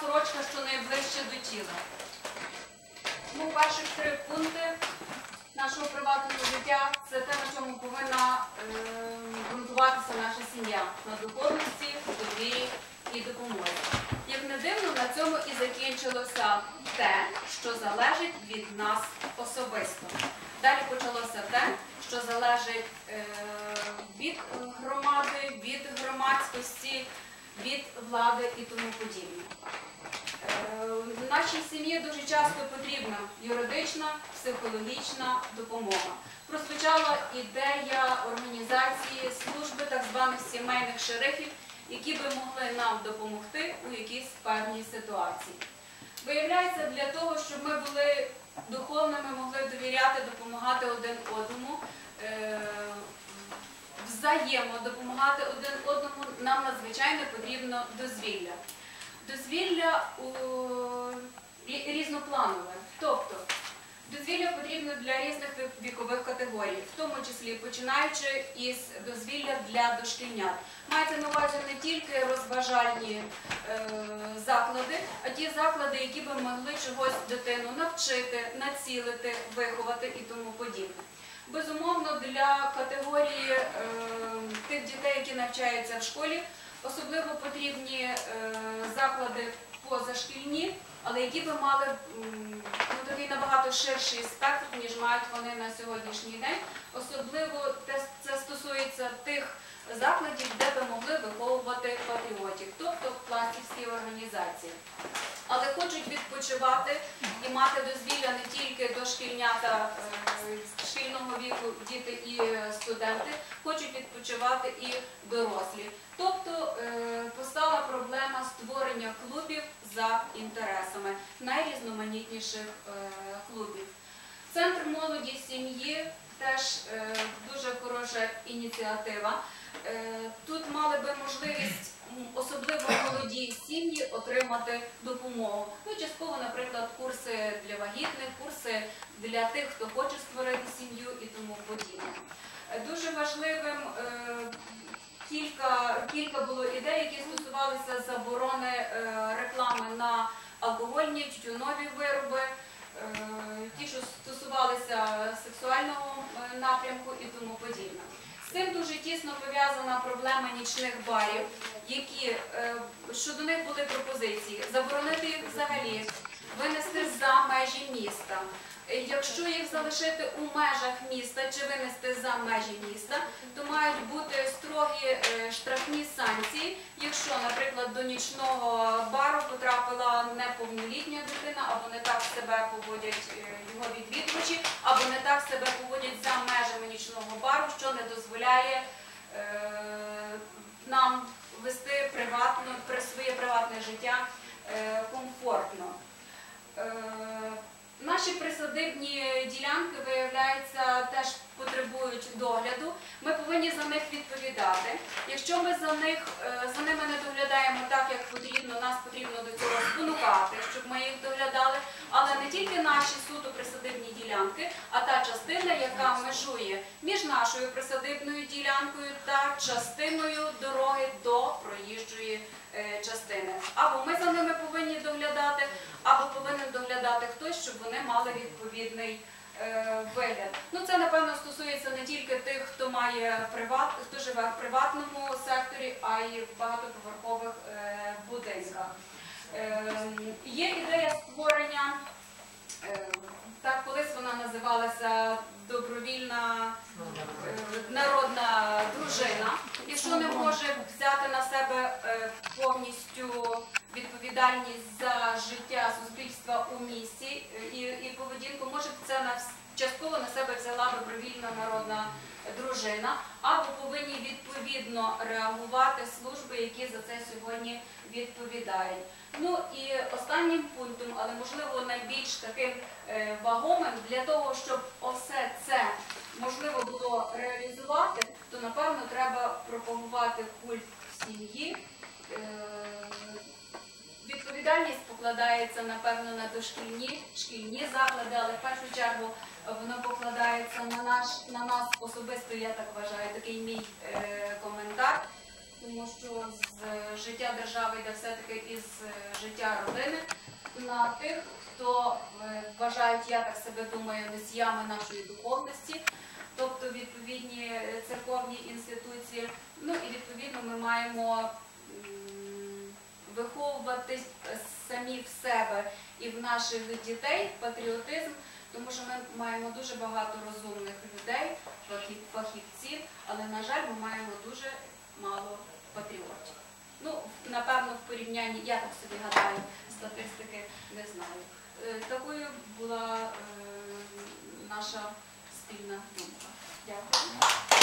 сорочка, що найближче до тіла. Ну, перших три пункти нашого приватного життя це те, на чому повинна е, ґрунтуватися наша сім'я на духовності, довірі і допомозі. Як не дивно, на цьому і закінчилося те, що залежить від нас особисто. Далі почалося те, що залежить е, від громади, від громадськості, від влади і тому подібне. Е, Нашій сім'ї дуже часто потрібна юридична, психологічна допомога. Прозвучала ідея організації служби так званих сімейних шерифів, які би могли нам допомогти у якійсь певній ситуації. Виявляється, для того, щоб ми були духовними, могли довіряти, допомагати один одному, е, допомагати один одному, нам надзвичайно потрібно дозвілля. Дозвілля у різнопланове. Тобто дозвілля потрібно для різних вікових категорій, в тому числі починаючи із дозвілля для дошкільнят. Мається на увазі не тільки розважальні е, заклади, а ті заклади, які би могли чогось дитину навчити, націлити, виховати і тому подібне. Безумовно, для категорії е, навчаються в школі, особливо потрібні е, заклади позашкільні, але які би мали такий набагато ширший спектр, ніж мають вони на сьогоднішній день. Особливо це стосується тих закладів, де би могли виховувати патріотів, тобто пластівські організації. Але хочуть відпочивати і мати дозвілля не тільки дошкільнята е, шкільного віку, діти і студенти, хочуть відпочивати і дорослі. Тобто е, постала проблема створення клубів за інтересами найрізноманітніших е, клубів. Центр молоді сім'ї теж е, дуже хороша ініціатива. Е, Тут мали би можливість особливо молоді сім'ї отримати допомогу. Ну, частково, наприклад, курси для вагітних, курси для тих, хто хоче створити сім'ю і тому подібне. Дуже важливим кілька, кілька було ідей, які стосувалися заборони е, реклами на алкогольні, тютюнові вироби, е, ті, що стосувалися сексуального е, напрямку і тому подібне. З цим дуже тісно пов'язана проблема нічних барів, які щодо них були пропозиції заборонити їх взагалі, винести за межі міста. Якщо їх залишити у межах міста чи винести за межі міста, то мають бути строгі е, штрафні санкції, якщо, наприклад, до нічного бару потрапила неповнолітня дитина, або не так себе поводять е, його відвідувачі, або не так себе поводять за межами нічного бару, що не дозволяє е, нам вести приватно, при- своє приватне життя комфортно. Наші присадибні ділянки, виявляється, теж потребують догляду. Ми повинні за них відповідати. Якщо ми за них е, за ними не доглядаємо так, як потрібно, нас потрібно до цього спонукати, щоб ми їх доглядали. Але не тільки наші суто присадибні ділянки, а та частина, яка межує між нашою присадибною ділянкою та частиною дороги до проїжджої е, частини. Або ми за ними повинні доглядати, або повинен доглядати хтось, щоб вони мали відповідний е, вигляд. Ну це напевно стосується не тільки тих, хто має приват, хто живе в приватному секторі, а й в багатоповерхових е, будинках. Е, є ідея створення. Так, колись вона називалася добровільна е, народна дружина. Якщо не може взяти на себе е, повністю відповідальність за життя суспільства у місті і, і поведінку, може це на частково на себе взяла добровільна народна дружина, або повинні відповідно реагувати служби, які за це сьогодні відповідають. Ну і останнім пунктом, але можливо найбільш таким е, вагомим для того, щоб все це можливо було реалізувати, то напевно треба пропагувати культ сім'ї. Е, Відповідальність покладається напевно на дошкільні шкільні заклади, але в першу чергу воно покладається на наш на нас особисто. Я так вважаю, такий мій е, коментар, тому що з е, життя держави йде все таки із е, життя на тих, хто е, вважають, я так себе думаю, носіями нашої духовності, тобто відповідні е, церковні інституції. Ну і відповідно ми маємо виховувати самі в себе і в наших дітей патріотизм, тому що ми маємо дуже багато розумних людей, фахівців, але на жаль, ми маємо дуже мало патріотів. Ну, напевно, в порівнянні, я так собі гадаю, статистики не знаю. Е, Такою була е, наша спільна думка. Дякую.